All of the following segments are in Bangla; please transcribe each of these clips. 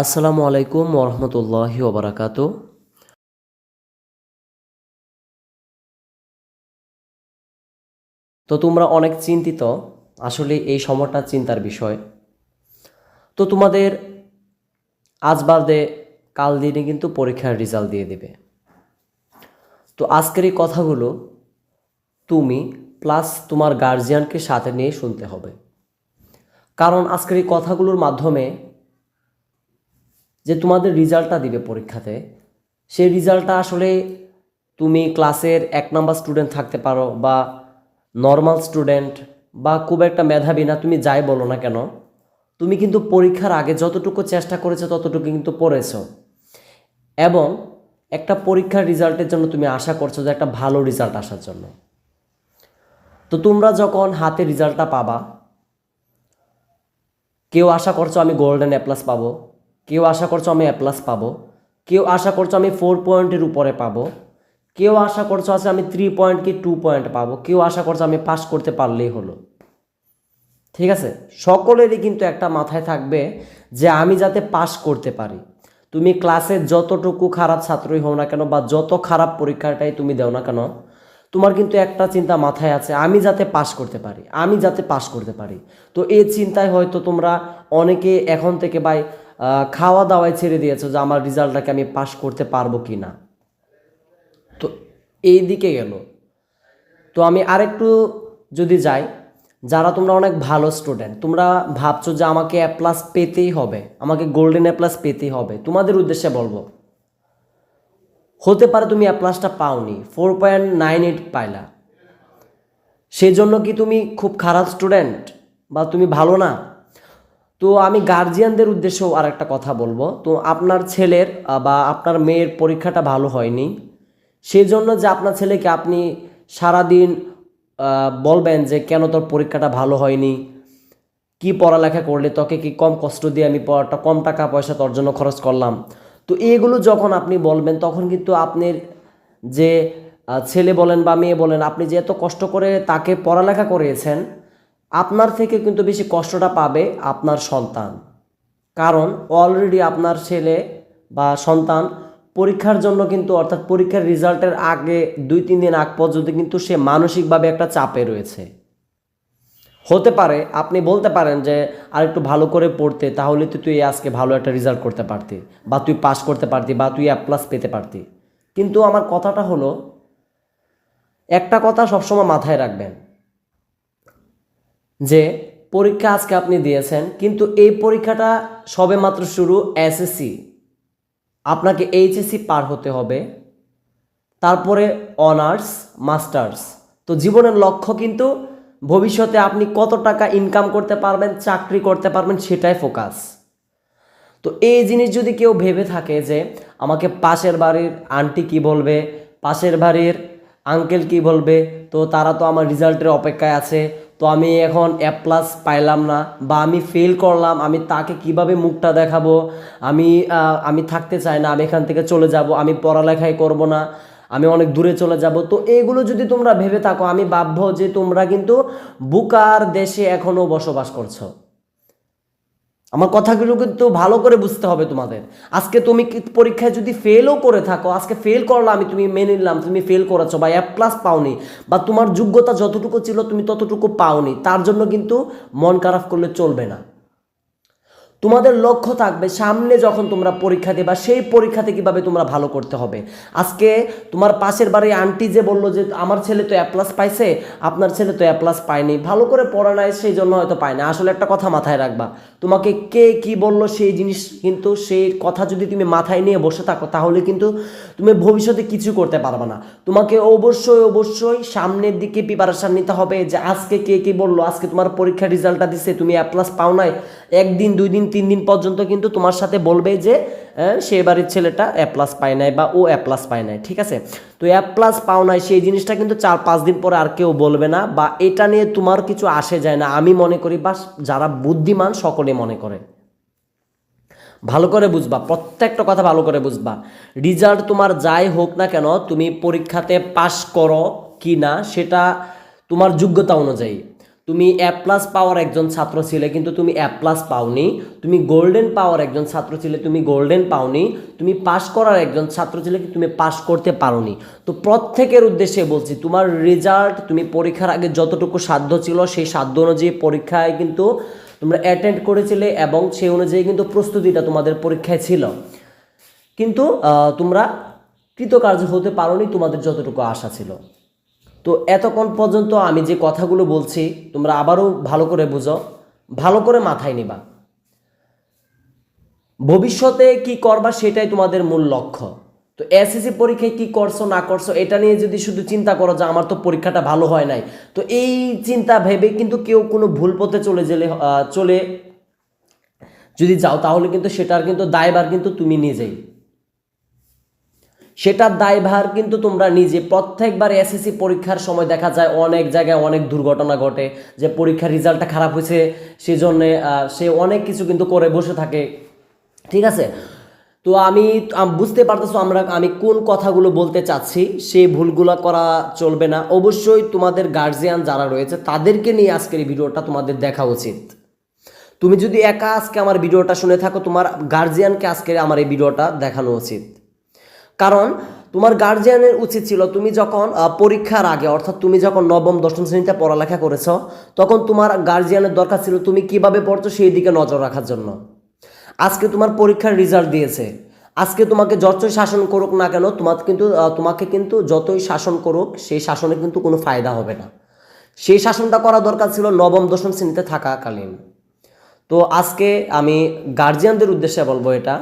আসসালামু আলাইকুম ওরহমতুল্লাহি ওবরাকাত তো তোমরা অনেক চিন্তিত, আসলে এই সময়টা চিন্তার বিষয়। তো তোমাদের আজ বাদে কাল দিনে কিন্তু পরীক্ষার রেজাল্ট দিয়ে দেবে। তো আজকের এই কথাগুলো তুমি প্লাস তোমার গার্জিয়ানকে সাথে নিয়ে শুনতে হবে। কারণ আজকের এই কথাগুলোর মাধ্যমে যে তোমাদের রেজাল্টটা দিবে পরীক্ষাতে। সেই রেজাল্টটা আসলে তুমি ক্লাসের এক নাম্বার স্টুডেন্ট থাকতে পারো বা নর্মাল স্টুডেন্ট বা খুব একটা মেধাবী না, তুমি যাই বলো না কেন, তুমি কিন্তু পরীক্ষার আগে যতটুকু চেষ্টা করেছ ততটুকু কিন্তু পড়েছো। এবং একটা পরীক্ষার রেজাল্টের জন্য তুমি আশা করছ যে একটা ভালো রেজাল্ট আসার জন্য। তো তোমরা যখন হাতে রেজাল্টটা পাবা, কেউ আশা করছ আমি গোল্ডেন এ প্লাস পাবো কেউ আশা করছ আমি এ প্লাস পাবো। কেউ আশা করছ আমি ফোর পয়েন্টের উপরে পাবো। কেউ আশা করছ আছে আমি থ্রি পয়েন্ট কি টু পয়েন্ট পাবো। কেউ আশা করছ আমি পাস করতে পারলেই হলো। ঠিক আছে? সকলেরই কিন্তু একটা মাথায় থাকবে যে আমি যাতে পাস করতে পারি। তুমি ক্লাসে যতটুকু খারাপ ছাত্রই হও না কেন বা যত খারাপ পরীক্ষাটাই তুমি দাও না কেন তোমার কিন্তু একটা চিন্তা মাথায় আছে আমি যাতে পাস করতে পারি আমি যাতে পাস করতে পারি। তো এই চিন্তায় হয়তো তোমরা অনেকে এখন থেকে আহ, খাওয়া দাওয়ায় ছেড়ে দিয়েছ যে আমার রেজাল্টটাকে আমি পাস করতে পারব কি না তো এই দিকে গেল। তো আমি আরেকটু যদি যাই, যারা তোমরা অনেক ভালো স্টুডেন্ট তোমরা ভাবছ যে আমাকে এ প্লাস পেতেই হবে, আমাকে গোল্ডেন এ প্লাস পেতেই হবে, তোমাদের উদ্দেশ্যে বলব, হতে পারে তুমি এ প্লাসটা পাওনি ফোর পয়েন্ট নাইন এইট পাইলা। সেই জন্য কি তুমি খুব খারাপ স্টুডেন্ট বা তুমি ভালো না? তো আমি গার্জিয়ানদের উদ্দেশ্যেও আর একটা কথা বলব। তো আপনার ছেলের বা আপনার মেয়ের পরীক্ষাটা ভালো হয়নি সেই জন্য যে আপনার ছেলেকে আপনি সারাদিন বলবেন যে কেন তোর পরীক্ষাটা ভালো হয়নি, কি পড়ালেখা করলে, তোকে কি কম কষ্ট দিয়ে আমি পড়াটা কম টাকা পয়সা তোর জন্য খরচ করলাম। তো এগুলো যখন আপনি বলবেন, তখন কিন্তু আপনার যে ছেলে বলেন বা মেয়ে বলেন, আপনি যে এত কষ্ট করে তাকে পড়ালেখা করিয়েছেন আপনার থেকে কিন্তু বেশি কষ্টটা পাবে আপনার সন্তান। কারণ অলরেডি আপনার ছেলে বা সন্তান পরীক্ষার জন্য কিন্তু, অর্থাৎ পরীক্ষার রেজাল্টের আগে দুই, তিন দিন আগ পর্যন্ত কিন্তু সে মানসিকভাবে একটা চাপে রয়েছে। হতে পারে, আপনি বলতে পারেন যে আর একটু ভালো করে পড়তে, তাহলে তো তুই আজকে ভালো একটা রেজাল্ট করতে পারতি, বা তুই পাস করতে পারতি, বা তুই অ্যাপ প্লাস পেতে পারতি। কিন্তু আমার কথাটা হলো, একটা কথা সবসময় মাথায় রাখবেন যে পরীক্ষা আজকে আপনি দিয়েছেন, কিন্তু এই পরীক্ষাটা সবে মাত্র শুরু এসএসসি আপনাকে এইচএসসি পার হতে হবে, তারপরে অনার্স মাস্টার্স তো জীবনের লক্ষ্য কিন্তু ভবিষ্যতে আপনি কত টাকা ইনকাম করতে পারবেন, চাকরি করতে পারবেন, সেটাই ফোকাস তো এই জিনিস যদি কেউ ভেবে থাকে যে আমাকে পাশের বাড়ির আন্টি কি বলবে, পাশের বাড়ির আঙ্কেল কি বলবে, তো তারা তো আমার রেজাল্টের অপেক্ষায় আছে তো আমি এখন এ প্লাস পাইলাম না বা আমি ফেল করলাম, আমি তাকে কীভাবে মুখটা দেখাবো? আমি আমি থাকতে চাই না, আমি এখান থেকে চলে যাব, আমি পড়ালেখাই করব না, আমি অনেক দূরে চলে যাব। তো এইগুলো যদি তোমরা ভেবে থাকো, আমি ভাববো যে তোমরা কিন্তু বুকার দেশে এখনও বসবাস করছ। আমার কথাগুলো কিন্তু ভালো করে বুঝতে হবে তোমাদের। আজকে তুমি পরীক্ষায় যদি ফেলও করে থাকো, আজকে ফেল করলাম আমি তুমি মেনে নিলাম, তুমি ফেল করেছ বা অ্যাপ প্লাস পাওনি বা তোমার যোগ্যতা যতটুকু ছিল, তুমি ততটুকু পাওনি, তার জন্য কিন্তু মন খারাপ করলে চলবে না। তোমাদের লক্ষ্য থাকবে সামনে যখন তোমরা পরীক্ষা দেবা, সেই পরীক্ষাতে কীভাবে তোমরা ভালো করতে হবে। আজকে তোমার পাশের বাড়ি আন্টি যে বলল যে, আমার ছেলে তো অ্যাপ্লাস প্লাস পাইছে, আপনার ছেলে তো অ্যাপ্লাস প্লাস পায়নি। ভালো করে পড়া নাই, সেই জন্য হয়তো পায় না। আসলে একটা কথা মাথায় রাখবা, তোমাকে কে কি বলল সেই জিনিস কিন্তু সেই কথা যদি তুমি মাথায় নিয়ে বসে থাকো, তাহলে কিন্তু তুমি ভবিষ্যতে কিছু করতে পারবে না। তোমাকে অবশ্যই অবশ্যই সামনের দিকে প্রিপারেশান নিতে হবে যে, আজকে কে কি বলল? আজকে তোমার পরীক্ষার রেজাল্টটা দিচ্ছে তুমি অ্যাপ্লাস পাও নাই। একদিন, দুই দিন, তিন দিন পর্যন্ত কিন্তু তোমার সাথে বলবে যে সে বাড়ির ছেলেটা এ প্লাস পায় নাই বা ও এ প্লাস পায় নাই, ঠিক আছে? তো এ প্লাস পাও নাই, সেই জিনিসটা কিন্তু চার, পাঁচ দিন পরে আর কেউ বলবে না বা এটা নিয়ে তোমার কিছু আসে যায় না। আমি মনে করি বা যারা বুদ্ধিমান সকলে মনে করে। ভালো করে বুঝবা, প্রত্যেকটা কথা ভালো করে বুঝবা। রেজাল্ট তোমার যাই হোক না কেন, তুমি পরীক্ষাতে পাশ করো কি না, সেটা তোমার যোগ্যতা অনুযায়ী। তুমি এ প্লাস পাওয়ার একজন ছাত্র ছিলে, কিন্তু তুমি এ প্লাস পাওনি। তুমি গোল্ডেন পাওয়ার একজন ছাত্র ছিলে, তুমি গোল্ডেন পাওনি। তুমি পাশ করার একজন ছাত্র ছিলে, কিন্তু তুমি পাশ করতে পারোনি। তো প্রত্যেকের উদ্দেশ্যে বলছি, তোমার রেজাল্ট তুমি পরীক্ষার আগে যতটুকু সাধ্য ছিল, সেই সাধ্য অনুযায়ী পরীক্ষায় কিন্তু তোমরা অ্যাটেন্ড করেছিলে এবং সেই অনুযায়ী কিন্তু প্রস্তুতিটা তোমাদের পরীক্ষায় ছিল। কিন্তু তোমরা কৃতকার্য হতে পারোনি, তোমাদের যতটুকু আশা ছিল। তো এতক্ষণ পর্যন্ত আমি যে কথাগুলো বলছি, তোমরা আবারও ভালো করে বুঝো, ভালো করে মাথায় নিবা। ভবিষ্যতে কি করবা সেটাই তোমাদের মূল লক্ষ্য। তো এসএসসি পরীক্ষায় কি করছ, না করছ, এটা নিয়ে যদি শুধু চিন্তা করো যে আমার তো পরীক্ষাটা ভালো হয় নাই, তো এই চিন্তা ভেবে কিন্তু কেউ কোনো ভুল পথে চলে গেলে চলে যদি যাও, তাহলে কিন্তু সেটার কিন্তু দায়বার কিন্তু তুমি নিজেই। সেটার দায়ভার কিন্তু তোমরা নিজে। প্রত্যেকবার এসএসসি পরীক্ষার সময় দেখা যায় অনেক জায়গায় অনেক দুর্ঘটনা ঘটে, যে পরীক্ষার রেজাল্টটা খারাপ হয়েছে সেজন্য সে অনেক কিছু কিন্তু করে বসে থাকে। ঠিক আছে? তো আমি বুঝতে পারতেছো আমরা, আমি কোন কথাগুলো বলতে চাচ্ছি, সেই ভুলগুলো করা চলবে না। অবশ্যই তোমাদের গার্জিয়ান যারা রয়েছে, তাদেরকে নিয়ে আজকের এই ভিডিওটা তোমাদের দেখা উচিত। তুমি যদি একা আজকে আমার ভিডিওটা শুনে থাকো, তোমার গার্জিয়ানকে আজকে আমার এই ভিডিওটা দেখানো উচিত। কারণ তোমার গার্জিয়ানের উচিত ছিল তুমি যখন পরীক্ষার আগে, অর্থাৎ তুমি যখন নবম, দশম শ্রেণীতে পড়ালেখা করেছ, তখন তোমার গার্জিয়ানের দরকার ছিল তুমি কীভাবে পড়ছো সেই দিকে নজর রাখার জন্য। আজকে তোমার পরীক্ষার রেজাল্ট দিয়েছে। আজকে তোমাকে যতই শাসন করুক না কেন তোমার কিন্তু তোমাকে কিন্তু যতই শাসন করুক, সেই শাসনে কিন্তু কোনো ফায়দা হবে না। সেই শাসনটা করা দরকার ছিল নবম, দশম শ্রেণীতে থাকাকালীন। তো আজকে আমি গার্জিয়ানদের উদ্দেশ্যে বলব এটা।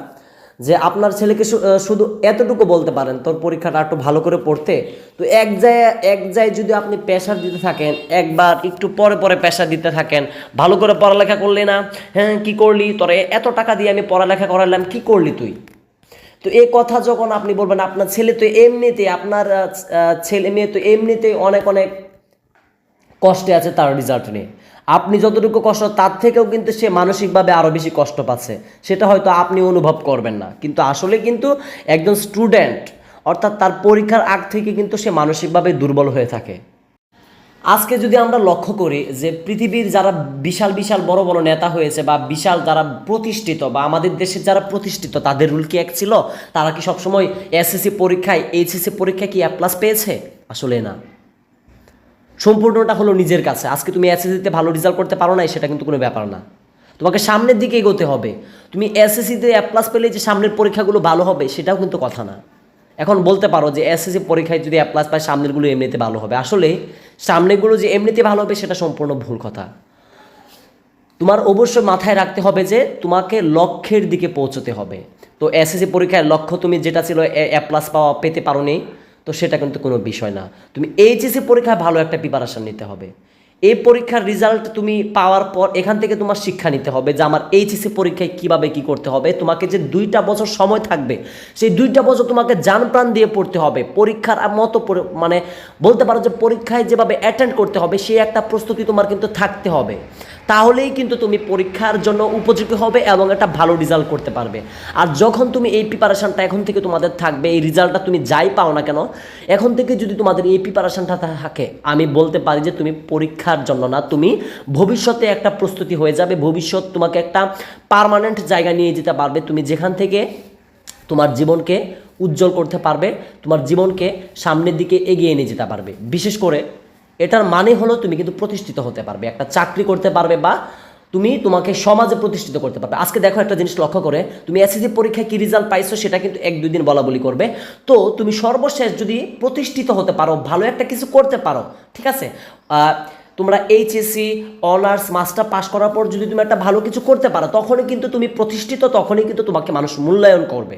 যে আপনার ছেলেকে শুধু এতটুকু বলতে পারেন, তোর পরীক্ষাটা একটু ভালো করে পড়তে। তো এক জায়গায় এক জায়গায় যদি আপনি প্রেশার দিতে থাকেন, একবার একটু পরে পরে প্রেশার দিতে থাকেন, ভালো করে পড়ালেখা করলি না হ্যাঁ কী করলি, তোরে এত টাকা দিয়ে আমি পড়ালেখা করালাম, কি করলি তুই? তো এই কথা যখন আপনি বলবেন, আপনার ছেলে তো এমনিতে, আপনার ছেলে মেয়ে তো এমনিতে অনেক অনেক কষ্টে আছে তার রেজাল্ট নিয়ে। আপনি যতটুকু কষ্ট, তার থেকেও কিন্তু সে মানসিকভাবে আরও বেশি কষ্ট পাচ্ছে। সেটা হয়তো আপনি অনুভব করবেন না। কিন্তু আসলে কিন্তু একজন স্টুডেন্ট অর্থাৎ তার পরীক্ষার আগ থেকে কিন্তু সে মানসিকভাবে দুর্বল হয়ে থাকে। আজকে যদি আমরা লক্ষ্য করি যে পৃথিবীর যারা বিশাল বিশাল বড় বড় নেতা হয়েছে বা বিশাল যারা প্রতিষ্ঠিত বা আমাদের দেশের যারা প্রতিষ্ঠিত, তাদের রুল কি এক ছিল? তারা কি সবসময় এসএসসি পরীক্ষায় এইচএসসি পরীক্ষায় কি অ্যাপ্লাস পেয়েছে? আসলে না। সম্পূর্ণটা হলো নিজের কাছে। আজকে তুমি এসএসসিতে ভালো রেজাল্ট করতে পারো না সেটা কিন্তু কোনো ব্যাপার না। তোমাকে সামনের দিকে এগোতে হবে। তুমি এসএসসিতে অ্যাপ প্লাস পেলে যে সামনের পরীক্ষাগুলো ভালো হবে, সেটাও কিন্তু কথা না। এখন বলতে পারো যে এসএসসি পরীক্ষায় যদি অ্যাপ প্লাস পায়, সামনেরগুলো এমনিতে ভালো হবে। আসলে সামনেগুলো যে এমনিতে ভালো হবে, সেটা সম্পূর্ণ ভুল কথা। তোমার অবশ্যই মাথায় রাখতে হবে যে তোমাকে লক্ষ্যের দিকে পৌঁছতে হবে। তো এসএসসি পরীক্ষায় লক্ষ্য তুমি যেটা ছিল এ প্লাস পাওয়া, পেতে পারো নি তো সেটা কিন্তু কোনো বিষয় না। তুমি এইচএসসি পরীক্ষায় ভালো একটা প্রিপারেশন নিতে হবে। এই পরীক্ষার রেজাল্ট তুমি পাওয়ার পর এখান থেকে তোমার শিক্ষা নিতে হবে যে আমার এইচএসসি পরীক্ষায় কীভাবে কি করতে হবে। তোমাকে যে দুইটা বছর সময় থাকবে, সেই দুইটা বছর তোমাকে জান প্রাণ দিয়ে পড়তে হবে। পরীক্ষার মতো মানে বলতে পারো যে পরীক্ষায় যেভাবে অ্যাটেন্ড করতে হবে, সেই একটা প্রস্তুতি তোমার কিন্তু থাকতে হবে। তাহলেই কিন্তু তুমি পরীক্ষার জন্য উপযোগী হবে এবং একটা ভালো রেজাল্ট করতে পারবে। আর যখন তুমি এই প্রিপারেশনটা এখন থেকে তোমাদের থাকবে, এই রেজাল্টটা তুমি যাই পাও না কেন, এখন থেকে যদি তোমাদের এই প্রিপারেশনটা থাকে, আমি বলতে পারি যে তুমি পরীক্ষার জন্য না, তুমি ভবিষ্যতে একটা প্রস্তুতি হয়ে যাবে, ভবিষ্যৎ তোমাকে একটা পার্মানেন্ট জায়গা নিয়ে যেতে পারবে, তুমি যেখান থেকে তোমার জীবনকে উজ্জ্বল করতে পারবে, তোমার জীবনকে সামনের দিকে এগিয়ে নিয়ে যেতে পারবে। বিশেষ করে এটার মানে হলো তুমি কিন্তু প্রতিষ্ঠিত হতে পারবে, একটা চাকরি করতে পারবে বা তুমি তোমাকে সমাজে প্রতিষ্ঠিত করতে পারবে। আজকে দেখো একটা জিনিস লক্ষ্য করে, তুমি এসএসসি পরীক্ষায় কি রেজাল্ট পাইছো সেটা কিন্তু এক দুই দিন বলা বলি করবে। তো তুমি সর্বশেষ যদি প্রতিষ্ঠিত হতে পারো, ভালো একটা কিছু করতে পারো, ঠিক আছে? তোমরা এইচএসসি অনার্স মাস্টার পাস করার পর যদি তুমি একটা ভালো কিছু করতে পারো, তখনই কিন্তু তুমি প্রতিষ্ঠিত, তখনই কিন্তু তোমাকে মানুষ মূল্যায়ন করবে।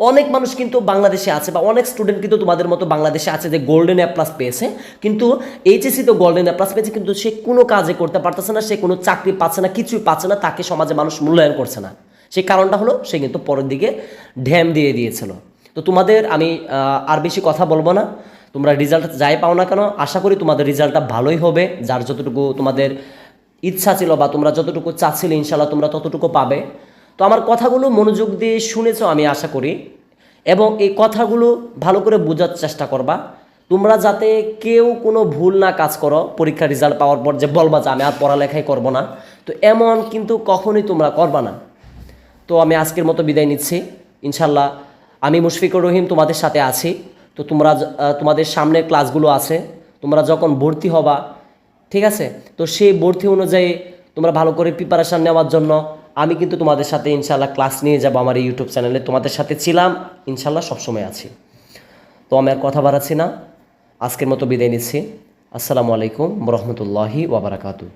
অনেক মানুষ কিন্তু বাংলাদেশে আছে বা অনেক স্টুডেন্ট কিন্তু তোমাদের মতো বাংলাদেশে আছে যে গোল্ডেন অ্যাপ প্লাস পেয়েছে। কিন্তু এইচএসসি তো গোল্ডেন অ্যাপ প্লাস পেয়েছে, কিন্তু সে কোনো কাজে করতে পারতেছে না, সে কোনো চাকরি পাচ্ছে না, কিছুই পাচ্ছে না, তাকে সমাজে মানুষ মূল্যায়ন করছে না। সেই কারণটা হলো, সে কিন্তু পরের দিকে ঢ্যাম দিয়ে দিয়েছিল। তো তোমাদের আমি আর বেশি কথা বলব না। তোমরা রেজাল্ট যাই পাও না কেন, আশা করি তোমাদের রেজাল্টটা ভালোই হবে। যার যতটুকু তোমাদের ইচ্ছা ছিল বা তোমরা যতটুকু চাচ্ছিলে ইনশাল্লাহ তোমরা ততটুকু পাবে। তো আমার কথাগুলো মনোযোগ দিয়ে শুনেছ আমি আশা করি। এবং এই কথাগুলো ভালো করে বোঝার চেষ্টা করবা। তোমরা যাতে কেউ কোনো ভুল না কাজ করো, পরীক্ষার রেজাল্ট পাওয়ার পর যে বলবা যে আমি আর পড়ালেখাই করব না। তো এমন কিন্তু কখনোই তোমরা করবা না। তো আমি আজকের মতো বিদায় নিচ্ছি। ইনশাল্লাহ আমি মুশফিকুর রহিম তোমাদের সাথে আছি। তো তোমরা তোমাদের সামনে ক্লাসগুলো আছে। তোমরা যখন ভর্তি হবা, ঠিক আছে? তো সেই ভর্তি অনুযায়ী তোমরা ভালো করে প্রিপারেশান নেওয়ার জন্য আমি কিন্তু তোমাদের সাথে ইনশাল্লাহ ক্লাস নিয়ে যাব আমার এই ইউটিউব চ্যানেলে তোমাদের সাথে ছিলাম ইনশাল্লাহ সবসময় আছি। তো আমি আর কথা বাড়াচ্ছি না। আজকের মতো বিদায় নিচ্ছি। আসসালামু আলাইকুম রহমতুল্লাহি ওবরাকাতু